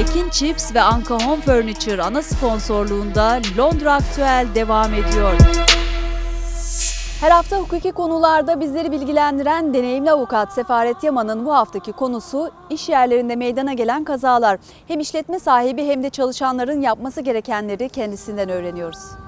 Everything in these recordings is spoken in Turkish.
Ekin Chips ve Anka Home Furniture ana sponsorluğunda Londra Aktüel devam ediyor. Her hafta hukuki konularda bizleri bilgilendiren deneyimli avukat Sefaret Yaman'ın bu haftaki konusu iş yerlerinde meydana gelen kazalar. Hem işletme sahibi hem de çalışanların yapması gerekenleri kendisinden öğreniyoruz.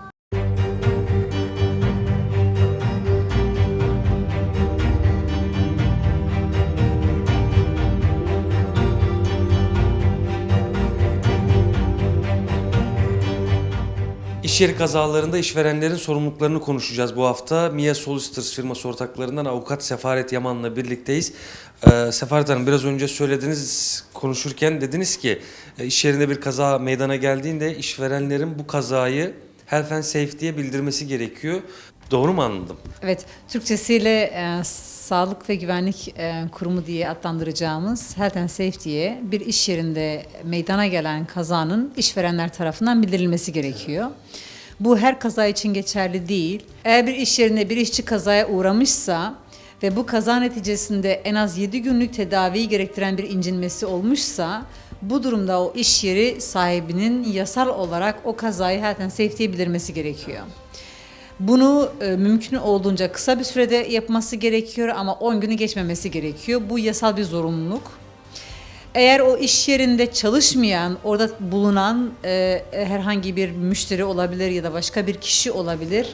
İş yeri kazalarında işverenlerin sorumluluklarını konuşacağız bu hafta. Mia Solicitors firması ortaklarından avukat Sefaret Yaman'la birlikteyiz. Ee, Sefaret Hanım biraz önce söylediğiniz konuşurken dediniz ki e, iş yerinde bir kaza meydana geldiğinde işverenlerin bu kazayı health and safety'ye bildirmesi gerekiyor. Doğru mu anladım? Evet, Türkçesiyle e, Sağlık ve Güvenlik e, Kurumu diye adlandıracağımız Health and Safety'ye bir iş yerinde meydana gelen kazanın işverenler tarafından bildirilmesi gerekiyor. Bu her kaza için geçerli değil. Eğer bir iş yerinde bir işçi kazaya uğramışsa ve bu kaza neticesinde en az 7 günlük tedaviyi gerektiren bir incinmesi olmuşsa bu durumda o iş yeri sahibinin yasal olarak o kazayı Health and Safety'ye bildirmesi gerekiyor. Bunu e, mümkün olduğunca kısa bir sürede yapması gerekiyor ama 10 günü geçmemesi gerekiyor. Bu yasal bir zorunluluk. Eğer o iş yerinde çalışmayan, orada bulunan e, herhangi bir müşteri olabilir ya da başka bir kişi olabilir,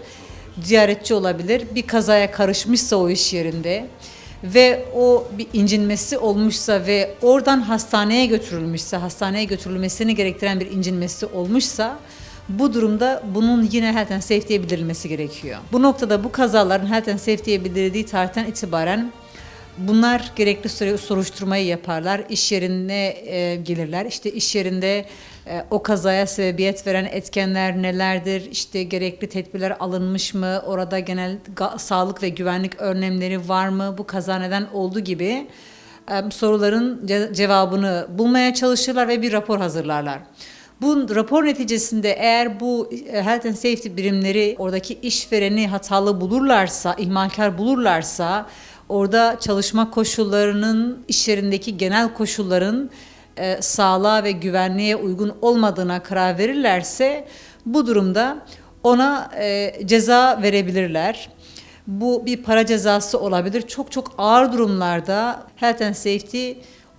ziyaretçi olabilir, bir kazaya karışmışsa o iş yerinde ve o bir incinmesi olmuşsa ve oradan hastaneye götürülmüşse, hastaneye götürülmesini gerektiren bir incinmesi olmuşsa bu durumda bunun yine health and safety'ye bildirilmesi gerekiyor. Bu noktada bu kazaların health and safety'ye bildirildiği tarihten itibaren bunlar gerekli süre soruşturmayı yaparlar. İş yerine e, gelirler. İşte iş yerinde e, o kazaya sebebiyet veren etkenler nelerdir? İşte gerekli tedbirler alınmış mı? Orada genel sağlık ve güvenlik önlemleri var mı? Bu kaza neden oldu gibi e, soruların ce- cevabını bulmaya çalışırlar ve bir rapor hazırlarlar. Bu rapor neticesinde eğer bu e, health and safety birimleri oradaki işvereni hatalı bulurlarsa, ihmalkar bulurlarsa, orada çalışma koşullarının, iş yerindeki genel koşulların e, sağlığa ve güvenliğe uygun olmadığına karar verirlerse bu durumda ona e, ceza verebilirler. Bu bir para cezası olabilir. Çok çok ağır durumlarda health and safety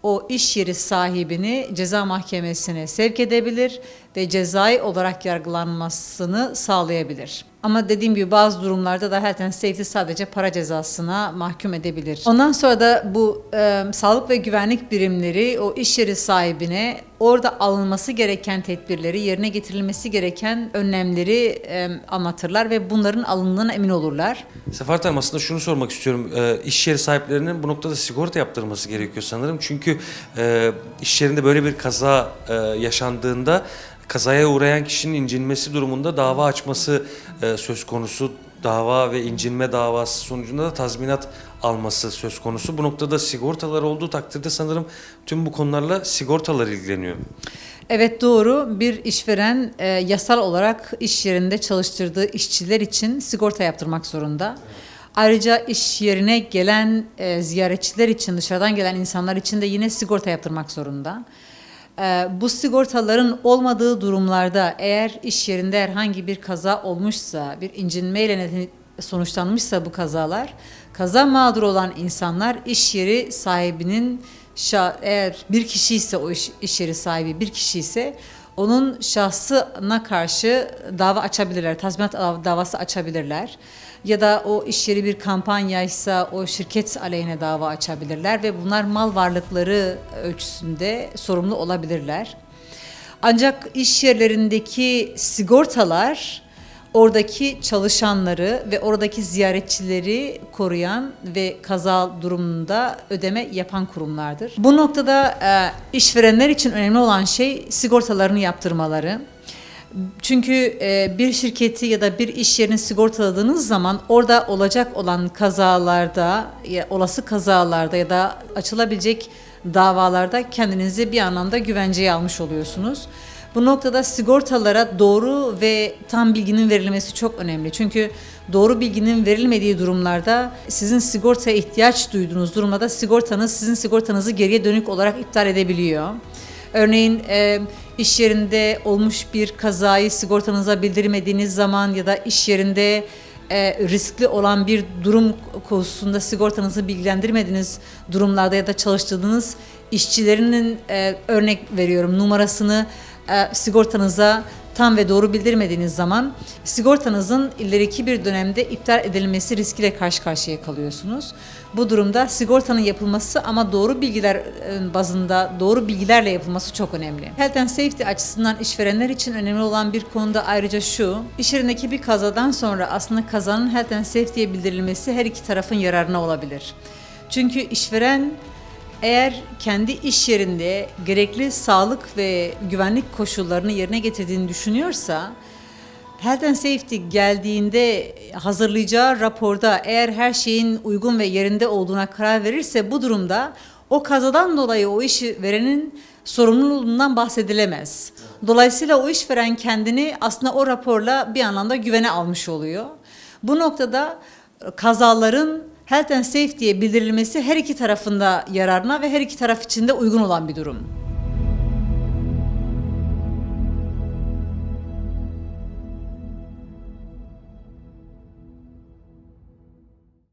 o iş yeri sahibini ceza mahkemesine sevk edebilir ve cezai olarak yargılanmasını sağlayabilir. Ama dediğim gibi bazı durumlarda da and safety sadece para cezasına mahkum edebilir. Ondan sonra da bu e, sağlık ve güvenlik birimleri o iş yeri sahibine orada alınması gereken tedbirleri, yerine getirilmesi gereken önlemleri e, anlatırlar ve bunların alındığına emin olurlar. Sefaret Hanım aslında şunu sormak istiyorum. Ee, iş yeri sahiplerinin bu noktada sigorta yaptırması gerekiyor sanırım. Çünkü e, iş yerinde böyle bir kaza e, yaşandığında kazaya uğrayan kişinin incinmesi durumunda dava açması e, söz konusu. Dava ve incinme davası sonucunda da tazminat alması söz konusu. Bu noktada sigortalar olduğu takdirde sanırım tüm bu konularla sigortalar ilgileniyor. Evet doğru. Bir işveren e, yasal olarak iş yerinde çalıştırdığı işçiler için sigorta yaptırmak zorunda. Ayrıca iş yerine gelen e, ziyaretçiler için, dışarıdan gelen insanlar için de yine sigorta yaptırmak zorunda. E, bu sigortaların olmadığı durumlarda eğer iş yerinde herhangi bir kaza olmuşsa, bir incinmeyle sonuçlanmışsa bu kazalar, kaza mağduru olan insanlar iş yeri sahibinin eğer bir kişi ise o iş, iş yeri sahibi bir kişi ise onun şahsına karşı dava açabilirler, tazminat dav- davası açabilirler. Ya da o iş yeri bir kampanyaysa o şirket aleyhine dava açabilirler ve bunlar mal varlıkları ölçüsünde sorumlu olabilirler. Ancak iş yerlerindeki sigortalar oradaki çalışanları ve oradaki ziyaretçileri koruyan ve kaza durumunda ödeme yapan kurumlardır. Bu noktada e, işverenler için önemli olan şey sigortalarını yaptırmaları. Çünkü e, bir şirketi ya da bir iş yerini sigortaladığınız zaman orada olacak olan kazalarda, olası kazalarda ya da açılabilecek davalarda kendinizi bir anlamda güvenceye almış oluyorsunuz. Bu noktada sigortalara doğru ve tam bilginin verilmesi çok önemli. Çünkü doğru bilginin verilmediği durumlarda sizin sigortaya ihtiyaç duyduğunuz durumda da sigortanız sizin sigortanızı geriye dönük olarak iptal edebiliyor. Örneğin e, iş yerinde olmuş bir kazayı sigortanıza bildirmediğiniz zaman ya da iş yerinde e, riskli olan bir durum konusunda sigortanızı bilgilendirmediğiniz durumlarda ya da çalıştırdığınız işçilerinin e, örnek veriyorum numarasını e, sigortanıza tam ve doğru bildirmediğiniz zaman sigortanızın ileriki bir dönemde iptal edilmesi riskiyle karşı karşıya kalıyorsunuz. Bu durumda sigortanın yapılması ama doğru bilgiler e, bazında doğru bilgilerle yapılması çok önemli. Health and safety açısından işverenler için önemli olan bir konuda ayrıca şu, iş yerindeki bir kazadan sonra aslında kazanın health and safety'ye bildirilmesi her iki tarafın yararına olabilir. Çünkü işveren eğer kendi iş yerinde gerekli sağlık ve güvenlik koşullarını yerine getirdiğini düşünüyorsa, Health and Safety geldiğinde hazırlayacağı raporda eğer her şeyin uygun ve yerinde olduğuna karar verirse bu durumda o kazadan dolayı o işi verenin sorumluluğundan bahsedilemez. Dolayısıyla o işveren kendini aslında o raporla bir anlamda güvene almış oluyor. Bu noktada kazaların Health and Safety'ye bildirilmesi her iki tarafında yararına ve her iki taraf için de uygun olan bir durum.